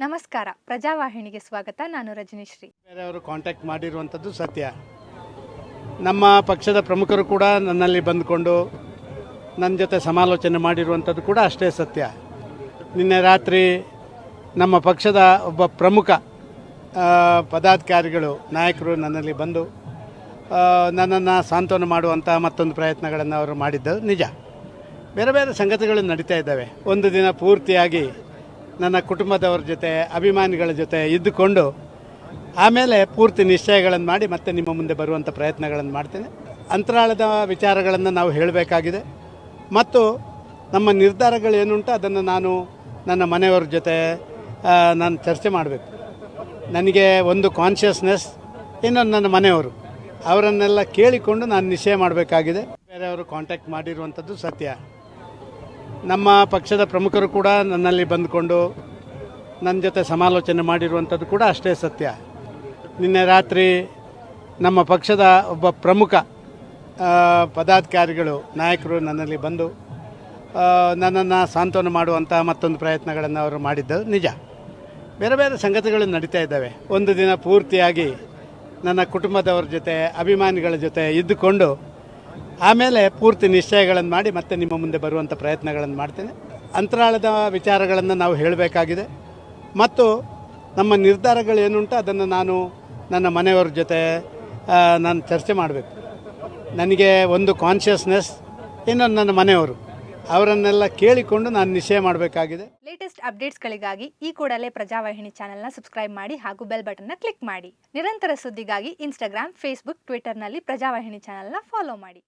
ನಮಸ್ಕಾರ. ಪ್ರಜಾವಾಹಿನಿಗೆ ಸ್ವಾಗತ. ನಾನು ರಜನಿಶ್ರೀ. ಬೇರೆಯವರು ಕಾಂಟ್ಯಾಕ್ಟ್ ಮಾಡಿರುವಂಥದ್ದು ಸತ್ಯ. ನಮ್ಮ ಪಕ್ಷದ ಪ್ರಮುಖರು ಕೂಡ ನನ್ನಲ್ಲಿ ಬಂದುಕೊಂಡು ನನ್ನ ಜೊತೆ ಸಮಾಲೋಚನೆ ಮಾಡಿರುವಂಥದ್ದು ಕೂಡ ಅಷ್ಟೇ ಸತ್ಯ. ನಿನ್ನೆ ರಾತ್ರಿ ನಮ್ಮ ಪಕ್ಷದ ಒಬ್ಬ ಪ್ರಮುಖ ಪದಾಧಿಕಾರಿಗಳು, ನಾಯಕರು ನನ್ನಲ್ಲಿ ಬಂದು ನನ್ನನ್ನು ಸಾಂತ್ವನ ಮಾಡುವಂಥ ಮತ್ತೊಂದು ಪ್ರಯತ್ನಗಳನ್ನು ಅವರು ಮಾಡಿದ್ದು ನಿಜ. ಬೇರೆ ಬೇರೆ ಸಂಗತಿಗಳು ನಡೀತಾ ಇದ್ದಾವೆ. ಒಂದು ದಿನ ಪೂರ್ತಿಯಾಗಿ ನನ್ನ ಕುಟುಂಬದವ್ರ ಜೊತೆ, ಅಭಿಮಾನಿಗಳ ಜೊತೆ ಇದ್ದುಕೊಂಡು ಆಮೇಲೆ ಪೂರ್ತಿ ನಿಶ್ಚಯಗಳನ್ನು ಮಾಡಿ ಮತ್ತೆ ನಿಮ್ಮ ಮುಂದೆ ಬರುವಂಥ ಪ್ರಯತ್ನಗಳನ್ನು ಮಾಡ್ತೇನೆ. ಅಂತರಾಳದ ವಿಚಾರಗಳನ್ನು ನಾವು ಹೇಳಬೇಕಾಗಿದೆ. ಮತ್ತು ನಮ್ಮ ನಿರ್ಧಾರಗಳು ಏನುಂಟು ಅದನ್ನು ನಾನು ನನ್ನ ಮನೆಯವ್ರ ಜೊತೆ ನಾನು ಚರ್ಚೆ ಮಾಡಬೇಕು. ನನಗೆ ಒಂದು ಕಾನ್ಷಿಯಸ್ನೆಸ್ ಇನ್ನೊಂದು ನನ್ನ ಮನೆಯವರು. ಅವರನ್ನೆಲ್ಲ ಕೇಳಿಕೊಂಡು ನಾನು ನಿಶ್ಚಯ ಮಾಡಬೇಕಾಗಿದೆ. ಬೇರೆಯವರು ಕಾಂಟ್ಯಾಕ್ಟ್ ಮಾಡಿರುವಂಥದ್ದು ಸತ್ಯ. ನಮ್ಮ ಪಕ್ಷದ ಪ್ರಮುಖರು ಕೂಡ ನನ್ನಲ್ಲಿ ಬಂದುಕೊಂಡು ನನ್ನ ಜೊತೆ ಸಮಾಲೋಚನೆ ಮಾಡಿರುವಂಥದ್ದು ಕೂಡ ಅಷ್ಟೇ ಸತ್ಯ. ನಿನ್ನೆ ರಾತ್ರಿ ನಮ್ಮ ಪಕ್ಷದ ಒಬ್ಬ ಪ್ರಮುಖ ಪದಾಧಿಕಾರಿಗಳು, ನಾಯಕರು ನನ್ನಲ್ಲಿ ಬಂದು ನನ್ನನ್ನು ಸಾಂತ್ವನ ಮಾಡುವಂಥ ಮತ್ತೊಂದು ಪ್ರಯತ್ನಗಳನ್ನು ಅವರು ಮಾಡಿದ್ದು ನಿಜ. ಬೇರೆ ಬೇರೆ ಸಂಗತಿಗಳು ನಡೀತಾ ಇದ್ದಾವೆ. ಒಂದು ದಿನ ಪೂರ್ತಿಯಾಗಿ ನನ್ನ ಕುಟುಂಬದವರ ಜೊತೆ, ಅಭಿಮಾನಿಗಳ ಜೊತೆ ಇದ್ದುಕೊಂಡು ಆಮೇಲೆ ಪೂರ್ತಿ ನಿಶ್ಚಯಗಳನ್ನು ಮಾಡಿ ಮತ್ತೆ ನಿಮ್ಮ ಮುಂದೆ ಬರುವಂಥ ಪ್ರಯತ್ನಗಳನ್ನು ಮಾಡ್ತೇನೆ. ಅಂತರಾಳದ ವಿಚಾರಗಳನ್ನು ನಾವು ಹೇಳಬೇಕಾಗಿದೆ. ಮತ್ತು ನಮ್ಮ ನಿರ್ಧಾರಗಳು ಏನುಂಟು ಅದನ್ನು ನಾನು ನನ್ನ ಮನೆಯವ್ರ ಜೊತೆ ನಾನು ಚರ್ಚೆ ಮಾಡಬೇಕು. ನನಗೆ ಒಂದು ಕಾನ್ಷಿಯಸ್ನೆಸ್ ಇನ್ನೊಂದು ನನ್ನ ಮನೆಯವರು. ಅವರನ್ನೆಲ್ಲ ಕೇಳಿಕೊಂಡು ನಾನು ನಿಶ್ಚಯ ಮಾಡಬೇಕಾಗಿದೆ. ಲೇಟೆಸ್ಟ್ ಅಪ್ಡೇಟ್ಸ್ಗಳಿಗಾಗಿ ಈ ಕೂಡಲೇ ಪ್ರಜಾವಾಹಿನಿ ಚಾನೆಲ್ನ ಸಬ್ಸ್ಕ್ರೈಬ್ ಮಾಡಿ ಹಾಗೂ ಬೆಲ್ ಬಟನ್ನ ಕ್ಲಿಕ್ ಮಾಡಿ. ನಿರಂತರ ಸುದ್ದಿಗಾಗಿ ಇನ್ಸ್ಟಾಗ್ರಾಮ್ ಫೇಸ್ಬುಕ್ ಟ್ವಿಟರ್ನಲ್ಲಿ ಪ್ರಜಾವಾಹಿನಿ ಚಾನೆಲ್ನ ಫಾಲೋ ಮಾಡಿ.